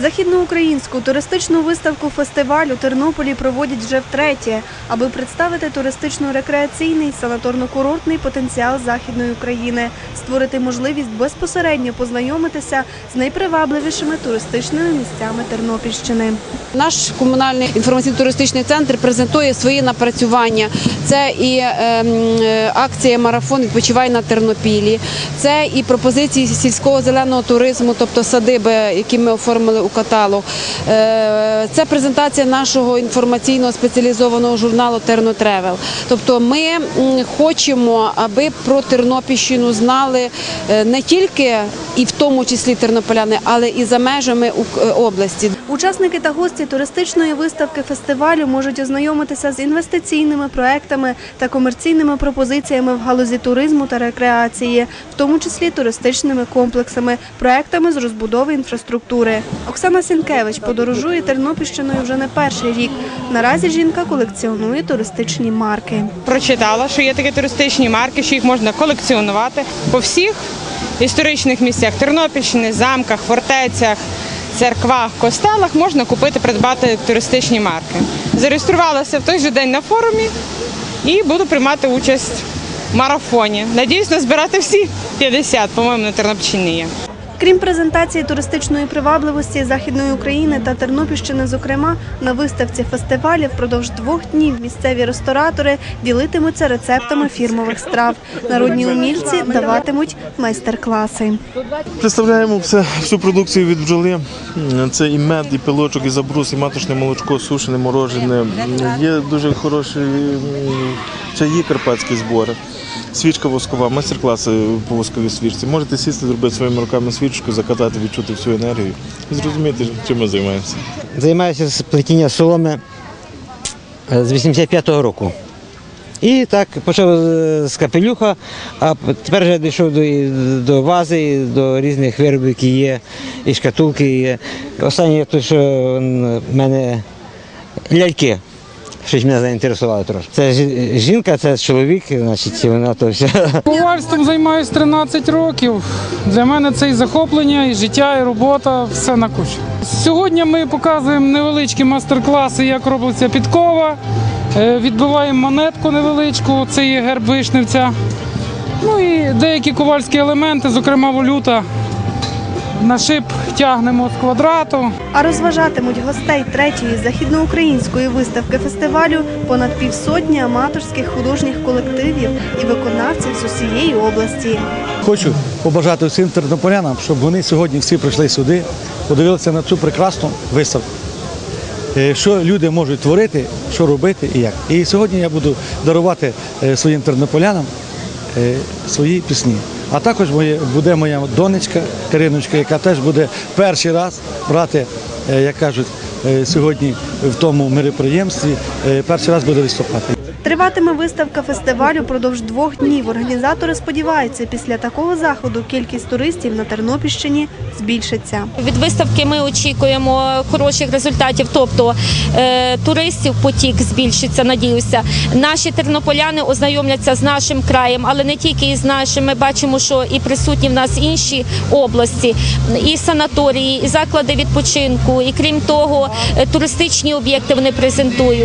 Західноукраїнську туристичну виставку фестиваль у Тернополі проводять вже втретє, аби представити туристично-рекреаційний санаторно-курортний потенціал Західної України, створити можливість безпосередньо познайомитися з найпривабливішими туристичними місцями Тернопільщини. Наш комунальний інформаційно-туристичний центр презентує свої напрацювання. Це і ем, акція Марафон відпочивай на Тернопілі, це і пропозиції сільського зеленого туризму, тобто садиби, які ми оформили у каталог. Е, Це презентація нашого інформаційного спеціалізованого журналу Тернотревел. Тобто ми хочемо, аби про Тернопільщину знали е, не тільки і в тому числі тернополяни, але і за межами е, області. Учасники та гості туристичної виставки фестивалю можуть ознайомитися з інвестиційними проектами та комерційними пропозиціями в галузі туризму та рекреації, в тому числі туристичними комплексами, проектами з розбудови інфраструктури. Оксана Сінкевич подорожує Тернопільщиною вже не перший рік. Наразі жінка колекціонує туристичні марки. прочитала, що є такі туристичні марки, що їх можна колекціонувати по всіх історичних місцях Тернопільщини, замках, фортецях, церквах, костелах можна купити, придбати туристичні марки. Зареєструвалася в той же день на форумі і буду приймати участь в марафоні. Надіюсь, назбирати всі 50, по-моєму, на Тернопільщині є. Крім презентації туристичної привабливості Західної України та Тернопільщини, зокрема, на виставці фестивалю впродовж двох днів місцеві ресторатори ділитимуться рецептами фірмових страв. Народні умільці даватимуть майстер-класи. Представляємо все, всю продукцію від бджоли. Це і мед, і пилочок, і забрус, і маточне молочко, сушене, морожене. Є дуже хороші чаї карпатські збори. Свічка воскова, майстер-класи по восковій свічці. Можете сісти, зробити своїми руками свічку, закатати, відчути всю енергію і зрозуміти, чим ми займаємося. Займаюся з плетіння соломи е, з 85-го року. І так почав е, з капелюха, а тепер вже дійшов до, до вази, до різних виробів, які є, і шкатулки є. Останнє те, що в мене ляльки. Щось мене заінтересувало трошки. Це жінка, це чоловік, значить, вона то все. Ковальством займаюся 13 років. Для мене це і захоплення, і життя, і робота, все на кучу. Сьогодні ми показуємо невеличкі майстер-класи, як робиться підкова. Е, Відбиваємо монетку невеличку, це є герб вишневця. Ну і деякі ковальські елементи, зокрема валюта. На шип тягнемо з квадрату. А розважатимуть гостей третьої західноукраїнської виставки фестивалю понад півсотні аматорських художніх колективів і виконавців з усієї області. Хочу побажати всім тернополянам, щоб вони сьогодні всі прийшли сюди, подивилися на цю прекрасну виставку. Е, Що люди можуть творити, що робити і як. І сьогодні я буду дарувати е, своїм тернополянам е, свої пісні. А також буде моя донечка Кариночка, яка теж буде перший раз брати, е, як кажуть, е, сьогодні в тому мероприємстві, е, перший раз буде виступати. Триватиме виставка фестивалю продовж двох днів. Організатори сподіваються, після такого заходу кількість туристів на Тернопільщині збільшиться. Від виставки ми очікуємо хороших результатів, тобто е, туристів потік збільшиться, надіюся. Наші тернополяни ознайомляться з нашим краєм, але не тільки із нашим. Ми бачимо, що і присутні в нас інші області, і санаторії, і заклади відпочинку, і крім того, е, туристичні об'єкти вони презентують.